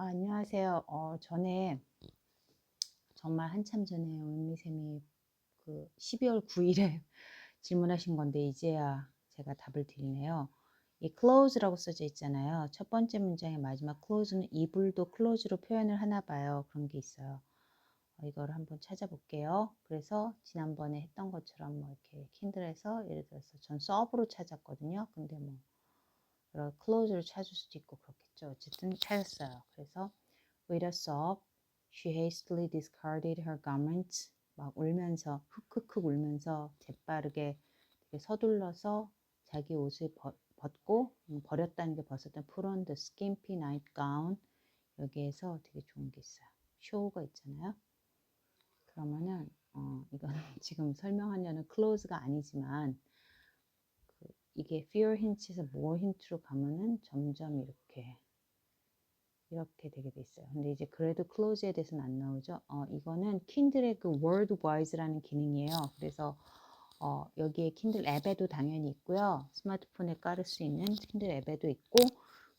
아, 안녕하세요. 어, 전에 정말 한참 전에 은미쌤이 그 12월 9일에 질문하신 건데 이제야 제가 답을 드리네요. 이 close라고 써져 있잖아요. 첫 번째 문장의 마지막 close는 이불도 close로 표현을 하나 봐요. 그런 게 있어요. 어, 이거를 한번 찾아볼게요. 그래서 지난번에 했던 것처럼 뭐 이렇게 킨들에서 예를 들어서 전 서브로 찾았거든요. 근데 뭐 여러 close를 찾을 수도 있고 그렇겠죠. 어쨌든 찾았어요. 그래서 with a sob, she hastily discarded her garments. 막 울면서 흑흑흑 울면서 재빠르게 서둘러서 자기 옷을 벗, 벗고 음, 버렸다는 게 벗었던 on the skimpy nightgown 여기에서 되게 좋은 게 있어요. show가 있잖아요. 그러면은 어, 이거는 지금 설명하려는 close가 아니지만 그 이게 fear hint에서 more hint로 가면은 점점 이렇게 이렇게 되게 돼 있어요. 근데 이제 그래도 close에 대해서는 안 나오죠. 어, 이거는 킨들의 그 word wise라는 기능이에요. 그래서 어, 여기에 킨들 앱에도 당연히 있고요. 스마트폰에 깔을 수 있는 킨들 앱에도 있고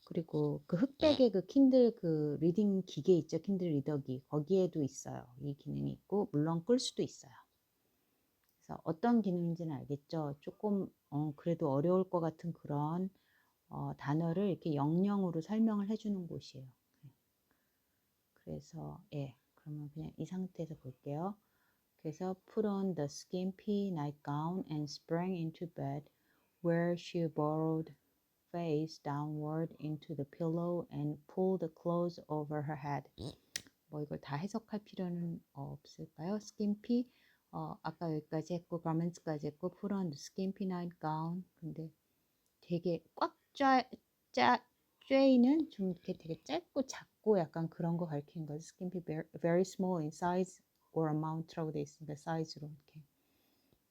그리고 그 흑백의 그 킨들 그 리딩 기계 있죠. 킨들 리더기 거기에도 있어요. 이 기능이 있고 물론 끌 수도 있어요. 그래서 어떤 기능인지는 알겠죠. 조금 어, 그래도 어려울 것 같은 그런 어, 단어를 이렇게 영영으로 설명을 해주는 곳이에요. 그래서 예, 그러면 그냥 이 상태에서 볼게요. 그래서 put on the skimpy nightgown and sprang into bed, where she burrowed face downward into the pillow and pulled the clothes over her head. 뭐 이걸 다 해석할 필요는 없을까요? skimpy 어, 아까 여기까지 했고 garments까지 했고 the skimpy nightgown 근데 되게 꽉짜 짜, 쬐이는 좀 이렇게 되게 짧고 작고 약간 그런 거 가리키는 거죠. skimpy very small in size or amount라고 돼 있으니까 사이즈로 이렇게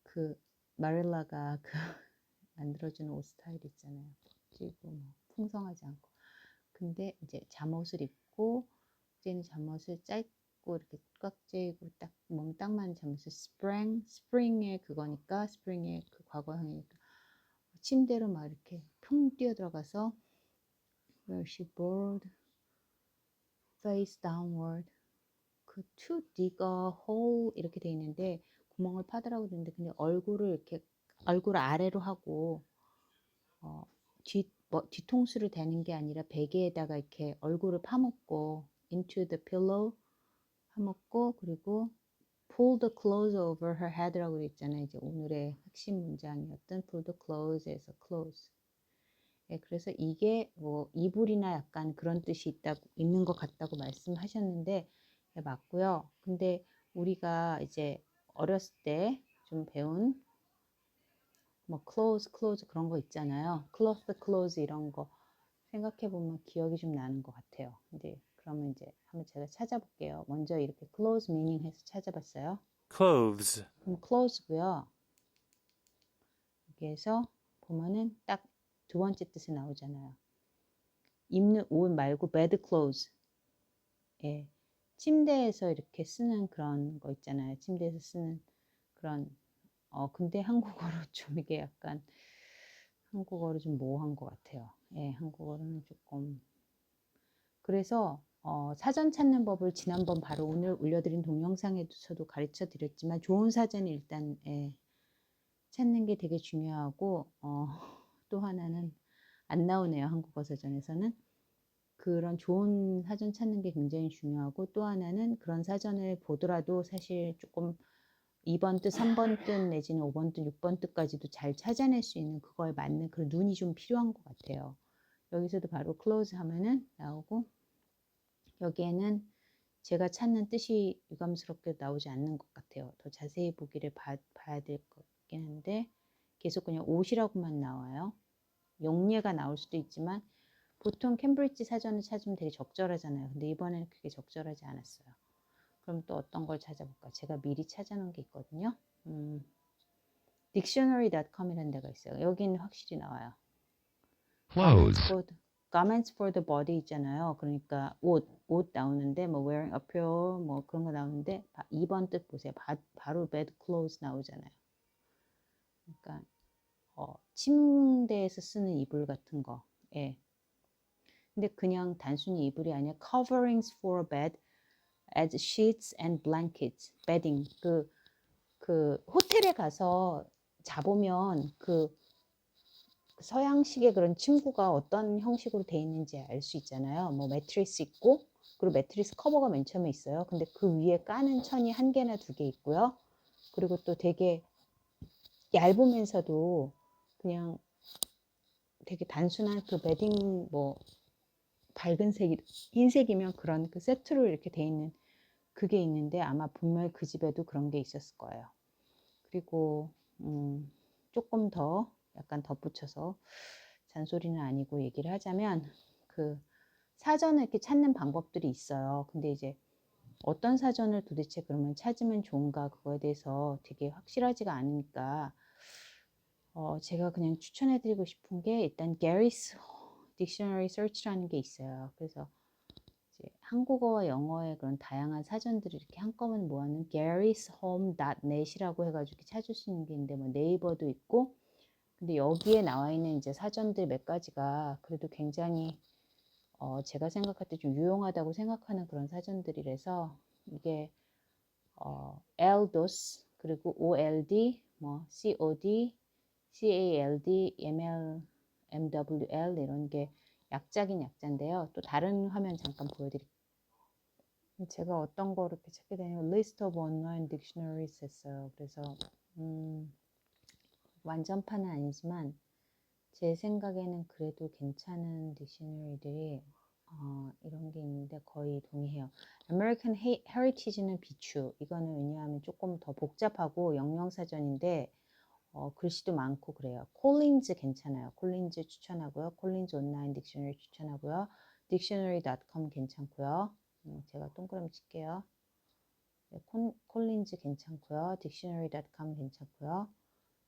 그 마릴라가 그 만들어주는 옷 스타일 있잖아요. 그리고 뭐 풍성하지 않고 근데 이제 잠옷을 입고 이제는 잠옷을 짧 고 이렇게 꽉 쬐고 딱 맞는 잠옷을 spring spring의 그거니까 spring의 그 과거형이니까 침대로 막 이렇게 풍 뛰어 들어가서 where she bored face downward. 그 to dig a hole 이렇게 돼 있는데 구멍을 파더라고 되는데 근데 얼굴을 이렇게 얼굴 아래로 하고 어, 뒤 뭐, 뒤통수를 대는 게 아니라 베개에다가 이렇게 얼굴을 파묻고 into the pillow 파묻고 그리고 pull the clothes over her head라고 돼 있잖아요. 이제 오늘의 핵심 문장이었던 pull the clothes에서 clothes. 예, 그래서 이게 뭐 이불이나 약간 그런 뜻이 있다고 있는 것 같다고 말씀하셨는데 예, 맞고요. 근데 우리가 이제 어렸을 때 좀 배운 뭐 clothes, clothes 그런 거 있잖아요. cloth, clothes 이런 거 생각해 보면 기억이 좀 나는 것 같아요. 근데 그러면 이제 한번 제가 찾아볼게요. 먼저 이렇게 clothes meaning 해서 찾아봤어요. clothes, 그럼 clothes고요. 여기에서 보면은 딱 두 번째 뜻이 나오잖아요. 입는 옷 말고 bed clothes. 예. 침대에서 이렇게 쓰는 그런 거 있잖아요. 침대에서 쓰는 그런 어 근데 한국어로 좀 이게 약간 한국어로 좀 모호한 것 같아요. 예, 한국어로는 조금 그래서 어, 사전 찾는 법을 지난번 바로 오늘 올려드린 동영상에서도 가르쳐 드렸지만 좋은 사전 일단 예, 찾는 게 되게 중요하고 어, 또 하나는 안 나오네요 한국어 사전에서는 그런 좋은 사전 찾는 게 굉장히 중요하고 또 하나는 그런 사전을 보더라도 사실 조금 2번 뜻, 3번 뜻 내지는 5번 뜻, 6번 뜻까지도 잘 찾아낼 수 있는 그거에 맞는 그런 눈이 좀 필요한 것 같아요. 여기서도 바로 close 하면은 나오고 여기에는 제가 찾는 뜻이 유감스럽게 나오지 않는 것 같아요. 더 자세히 보기를 봐, 봐야 될 것 같긴 한데 계속 그냥 옷이라고만 나와요. 용례가 나올 수도 있지만 보통 캠브리지 사전을 찾으면 되게 적절하잖아요. 근데 이번에는 그게 적절하지 않았어요. 그럼 또 어떤 걸 찾아볼까? 제가 미리 찾아놓은 게 있거든요. 음, dictionary.com이라는 데가 있어요. 여기는 확실히 나와요. clothes, Garments for the, body 있잖아요. 그러니까 옷, 옷 나오는데 뭐 wearing apparel 뭐 그런 거 나오는데 2번 뜻 보세요. 바, 바로 bed clothes 나오잖아요. 그러니까 어, 침대에서 쓰는 이불 같은 거. 예. 근데 그냥 단순히 이불이 아니라 coverings for bed as sheets and blankets, bedding. 그, 그 호텔에 가서 자보면 그 서양식의 그런 침구가 어떤 형식으로 돼 있는지 알 수 있잖아요. 뭐 매트리스 있고 그리고 매트리스 커버가 맨 처음에 있어요. 근데 그 위에 까는 천이 한 개나 두 개 있고요. 그리고 또 되게 얇으면서도 그냥 되게 단순한 그 베딩 뭐 밝은 색이 흰색이면 그런 그 세트로 이렇게 돼 있는 그게 있는데 아마 분명히 그 집에도 그런 게 있었을 거예요. 그리고 음, 조금 더 약간 덧붙여서 잔소리는 아니고 얘기를 하자면 그 사전을 이렇게 찾는 방법들이 있어요. 근데 이제 어떤 사전을 도대체 그러면 찾으면 좋은가 그거에 대해서 되게 확실하지가 않으니까 어 제가 그냥 추천해 드리고 싶은 게 일단 Gary's Dictionary Search라는 게 있어요. 그래서 한국어와 영어의 그런 다양한 사전들을 이렇게 한꺼번에 모아놓은 Gary's Home.net이라고 해가지고 찾을 수 있는 게 있는데 뭐 네이버도 있고 근데 여기에 나와 있는 이제 사전들 몇 가지가 그래도 굉장히 어, 제가 생각할 때 좀 유용하다고 생각하는 그런 사전들이라서 이게 어, LDOS 그리고 OLD 뭐 COD, CALD, ML, MWL 이런 게 약자긴 약자인데요. 또 다른 화면 잠깐 보여드릴게요. 제가 어떤 거를 이렇게 찾게 되냐면 List of Online Dictionaries 했어요. 그래서 음, 완전판은 아니지만 제 생각에는 그래도 괜찮은 딕셔너리들이 어, 이런 게 있는데 거의 동의해요. American Heritage는 비추. 이거는 왜냐하면 조금 더 복잡하고 영영사전인데 어, 글씨도 많고 그래요. 콜린즈 괜찮아요. 콜린즈 추천하고요. 콜린즈 온라인 딕셔너리 추천하고요. dictionary.com 괜찮고요. 음, 제가 동그라미 칠게요. 네, 콜 린즈 괜찮고요. dictionary.com 괜찮고요.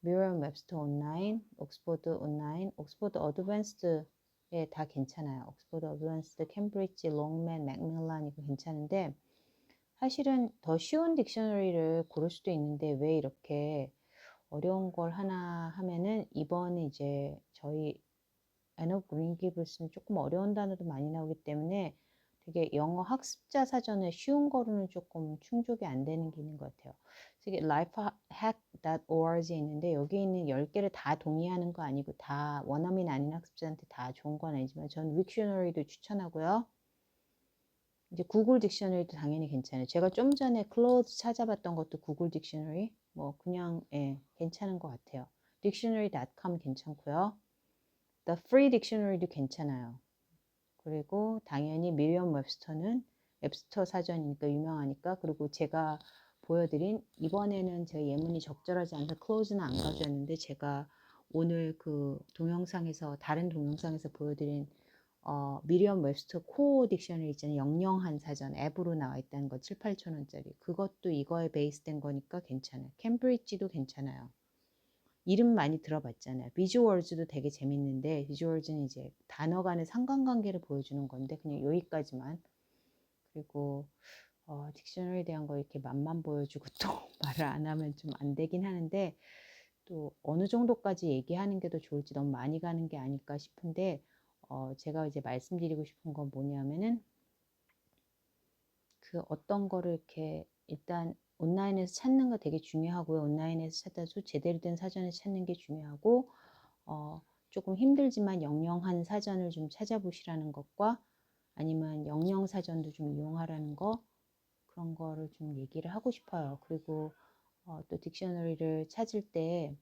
미러앤 웹스터 온라인, 옥스포드 온라인, 옥스포드 어드밴스드에 다 괜찮아요. 옥스포드 어드밴스드, 캠브리지, 롱맨, 맥밀란 이거 괜찮은데 사실은 더 쉬운 딕셔너리를 고를 수도 있는데 왜 이렇게 어려운 걸 하나 하면은 이번에 이제 저희 애너 그린기블스는 조금 어려운 단어도 많이 나오기 때문에 되게 영어 학습자 사전에 쉬운 거로는 조금 충족이 안 되는 게 있는 것 같아요. 이게 lifehack.org에 있는데 여기 있는 10개를 다 동의하는 거 아니고 다 원어민 아닌 학습자한테 다 좋은 건 아니지만 전 윅셔너리도 추천하고요. 이제 구글 딕셔너리도 당연히 괜찮아요. 제가 좀 전에 클로즈 찾아봤던 것도 구글 딕셔너리 뭐 그냥 예, 괜찮은 것 같아요. dictionary.com 괜찮고요. The Free Dictionary도 괜찮아요. 그리고 당연히 미리엄 웹스터는 웹스터 사전이니까 유명하니까 그리고 제가 보여드린 이번에는 제 예문이 적절하지 않아서 클로즈는 안 가져왔는데 제가 오늘 그 동영상에서 다른 동영상에서 보여드린 어, 미리엄 웹스터 코어 딕셔너리 있잖아요. 영영한 사전 앱으로 나와 있다는 거 7, 8천 원짜리. 그것도 이거에 베이스된 거니까 괜찮아요. 캠브리지도 괜찮아요. 이름 많이 들어봤잖아요. 비주얼즈도 되게 재밌는데 비주얼즈는 이제 단어 간의 상관관계를 보여주는 건데 그냥 여기까지만. 그리고 어, 딕셔너리에 대한 거 이렇게 맛만 보여주고 또 말을 안 하면 좀 안 되긴 하는데 또 어느 정도까지 얘기하는 게 더 좋을지 너무 많이 가는 게 아닐까 싶은데 어, 제가 이제 말씀드리고 싶은 건 뭐냐면은 그 어떤 거를 이렇게 일단 온라인에서 찾는 거 되게 중요하고요. 온라인에서 찾아서 제대로 된 사전을 찾는 게 중요하고 어, 조금 힘들지만 영영한 사전을 좀 찾아보시라는 것과 아니면 영영 사전도 좀 이용하라는 거 그런 거를 좀 얘기를 하고 싶어요. 그리고 어, 또 딕셔너리를 찾을 때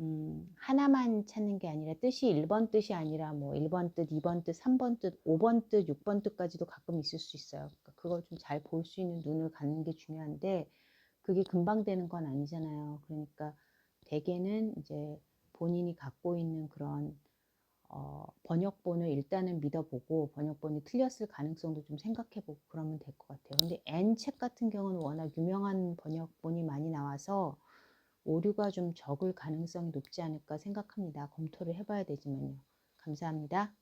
음, 하나만 찾는 게 아니라 뜻이 1번 뜻이 아니라 뭐 1번 뜻, 2번 뜻, 3번 뜻, 5번 뜻, 6번 뜻까지도 가끔 있을 수 있어요. 그러니까 그걸 좀 잘 볼 수 있는 눈을 갖는 게 중요한데 그게 금방 되는 건 아니잖아요. 그러니까 대개는 이제 본인이 갖고 있는 그런 어, 번역본을 일단은 믿어보고 번역본이 틀렸을 가능성도 좀 생각해보고 그러면 될 것 같아요. 근데 N책 같은 경우는 워낙 유명한 번역본이 많이 나와서 오류가 좀 적을 가능성이 높지 않을까 생각합니다. 검토를 해봐야 되지만요. 감사합니다.